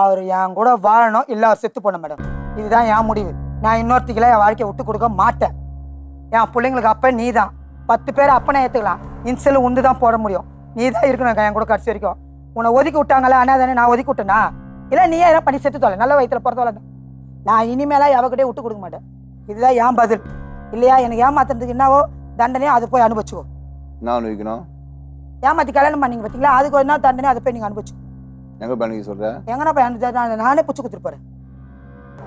அவர் என் கூட வாழணும் இல்லை அவர் செத்து போன மேடம். இதுதான் என் முடிவு. நான் இன்னொருத்திக்கெல்லாம் என் வாழ்க்கையை விட்டு கொடுக்க மாட்டேன். என் பிள்ளைங்களுக்கு அப்ப நீ தான் பத்து பேர் அப்பனை ஏற்றுக்கலாம் இன்சல் உண்டு தான் போட முடியும். நீ தான் இருக்கணும் என் கூட கடைசி வரைக்கும். உன்னை ஒதுக்கி விட்டாங்களா அண்ணாதானே நான் ஒதுக்கி விட்டேனா? இல்லை நீ ஏன் பண்ணி செத்து தொலை. நல்ல வயிற்றுல பிறந்தவள நான் இனிமேலாம் எவகிட்டே விட்டு கொடுக்க மாட்டேன். இதுதான் என் பதில். இல்லையா எனக்கு ஏமாத்துறதுக்கு என்னவோ தண்டனையோ அது போய் அனுபவிச்சுக்கோ. நான் ஏமாத்தி கல்யாணம் பண்ணீங்க பார்த்தீங்களா அதுக்கு ஒரு நாள் தண்டனை அதை போய் நீங்கள் அனுபவிச்சு எங்க பண்ணிக்க சொல்ற? எங்கன்னா போய் அனுப்பிச்சா நான் பிடிச்சி கொடுத்துட்டு போறேன்.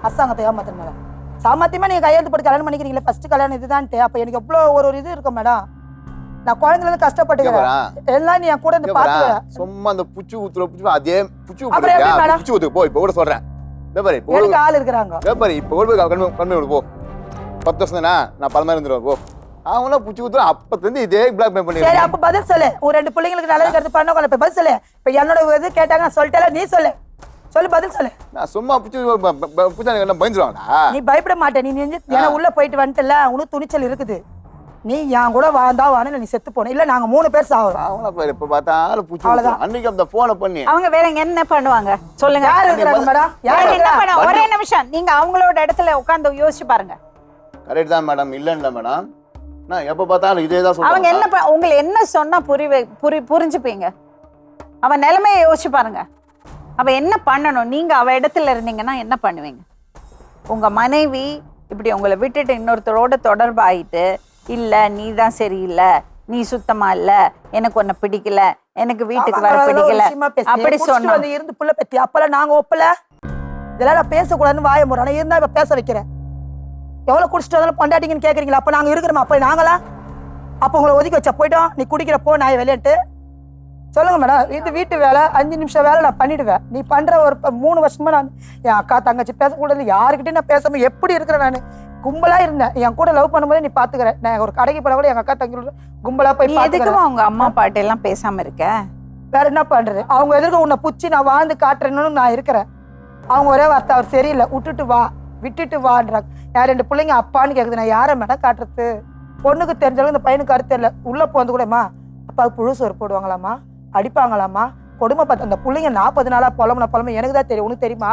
அரசாங்கத்தை ஏமாத்துற மேடம் சாமர்த்தியமா நீங்க கையெழுத்து போட்டு கல்யாணம் பண்ணிக்கிறீங்களே? ஃபர்ஸ்ட் கல்யாணம் இதுதான்ட்டு. அப்ப எனக்கு எவ்வளோ ஒரு ஒரு இது இருக்கும் மேடம்? நான் குழந்தைல இருந்து கஷ்டப்பட்டுக்கிறேன். எல்லாம் நீ என் கூட இருந்து பாத்துக்க சும்மா அந்த புச்சு ஊத்துற புச்சு அதே புச்சு மேடம்? புச்சு ஊத்து போ இப்போ கூட சொல்றேன். பேப்பரி இப்போ ஆள் இருக்கிறாங்க. பேப்பரி இப்போ கூட கண்மை கண்மை போ. பத்து வருஷம் தானே? நான் பல மாதிரி இருந்துருவேன் போ. அவங்களாம் புச்சு ஊத்துறோம் அப்பத்துலேருந்து இதே பிளாக் மெயில் சரி பண்ணிடுறேன் அப்ப பதில் சொல்லு. ஒரு ரெண்டு பிள்ளைங்களுக்கு நல்லது கருத்து பண்ண இப்ப பதில் சொல்லு. இப்ப என்னோட இது கேட்டாங்க நான் சொல்லிட்டேல நீ சொல்லு. சொல்லு பதில் சொல்லு. நான் சும்மா புச்சு புச்சா என்ன பயந்துருவாங்களா? நீ பயப்பட மாட்டே. நீ நெஞ்சு ஏன்னா உள்ள போயிட்டு வந்துட்டல உனக்கு துணிச்சல் இருக்குது. நீ என் கூட வாழ்ந்தா வானு நீ செத்து போன. இல்ல நாங்க மூணு பேர் சாகுறோம் அவங்கள பாரு இப்போ பார்த்தாலும் புச்சு அவ்வளவுதான். அன்னைக்கு அந்த போனை பண்ணி. அவங்க வேற என்ன பண்ணுவாங்க? சொல்லுங்க. யார் இருக்கிறாங்க மேடம் யார் என்ன? பண்ண ஒரே நிமிஷம். நீங்க அவங்களோட இடத்துல உட்கார்ந்து யோசிச்சு பாருங்க. கரெக்ட் தான் மேடம் இல்லைன்னு மேடம் நான் எப்போ பார்த்தாலும் இதே தான் அவங்க என்ன ப- உங்களை என்ன சொன்னா புரி புரி புரிஞ்சுப்பீங்க? அவன் நிலைமையை யோசிச்சு பாருங்க. அவ என்ன பண்ணணும்? நீங்க அவ இடத்துல இருந்தீங்கன்னா என்ன பண்ணுவீங்க? உங்க மனைவி இப்படி உங்களை விட்டுட்டு இன்னொருத்தரோட தொடர்பு ஆயிட்டு இல்ல நீ தான் சரியில்லை நீ சுத்தமா இல்ல எனக்கு உன்னை பிடிக்கல எனக்கு வீட்டுக்கு வர அதெல்லாம் ஒரு பிடிக்கல விஷயமா பேசு. அப்படி புடிச்சிட்டு சொன்னா வந்து இருந்து புள்ள பெத்தி அப்பெல்லாம் நாங்க ஒப்பல. இதெல்லாம் நான் பேசக்கூடாதுன்னு வாய முறை ஆனா இருந்தா இப்ப பேச வைக்கிறேன். எவ்வளவு குடிச்சிட்டு வந்தாலும் பொண்டாட்டிங்கன்னு கேக்குறீங்களா? அப்ப நாங்க இருக்கிறோமா? அப்ப நாங்களா? அப்ப உங்களை ஒதுக்கி வச்சா போயிட்டோம். நீ குடிக்கிறப்போ நான் விளையாட்டு. சொல்லுங்க மேடம். இது வீட்டு வேலை. அஞ்சு நிமிஷம் வேலை நான் பண்ணிடுவேன். நீ பண்ற ஒரு ப- மூணு வருஷமா நான் என் அக்கா தங்கச்சி பேசக்கூடாது யாருக்கிட்டையும் நான் பேசாம எப்படி இருக்கிறேன் நான்? கும்பலா இருந்தேன். என் கூட லவ் பண்ணும்போது நீ பாத்துக்கிறேன். நான் ஒரு கடைக்கு போனா கூட எங்க அக்கா தங்கி கும்பலா போய் எதுக்குமா உங்க அம்மா பாட்டு எல்லாம் பேசாம இருக்க? வேற என்ன பண்றது? அவங்க எதிர்க்க உன்னை புச்சி நான் வாழ்ந்து காட்டுறேன்னு நான் இருக்கிறேன். அவங்க ஒரே வார்த்தை அவர் சரியில்லை. விட்டுட்டு வா. விட்டுட்டு வான்றாங்க நான் ரெண்டு பிள்ளைங்க அப்பான்னு கேக்குது. நான் யாரை மேடம் காட்டுறது? பொண்ணுக்கு தெரிஞ்சவங்க இந்த பையனுக்கு கருத்து தெரியல உள்ள போந்து கூடமா அப்பாவுக்கு புழு சோறு போடுவாங்களாமா அடிப்பாங்களாமா கொடுமை பார்த்து அந்த பிள்ளைங்க நாற்பது நாளா புலம்புன புலம்பு. எனக்கு தான் தெரியும். உனக்கு தெரியுமா?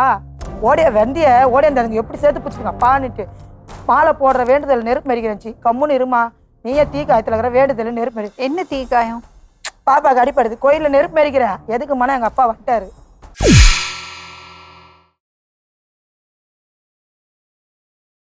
ஓடிய வெந்திய ஓடிய அந்த எப்படி சேர்த்து பிடிச்சிருங்க அப்பான்னுட்டு. மாலை போடுற வேண்டுதல் நெருப்பு மறிக்கிறேன்ச்சி கம்முன்னு இருமா நீயே தீ காயத்துல இருக்கிற வேண்டுதல் நெருப்பு மறி என்ன தீக்காயம் பாப்பாக்கு அடிப்படுது கோயில்ல நெருப்பு மறிக்கிறேன் எதுக்கு மன எங்க அப்பா வந்துட்டாரு?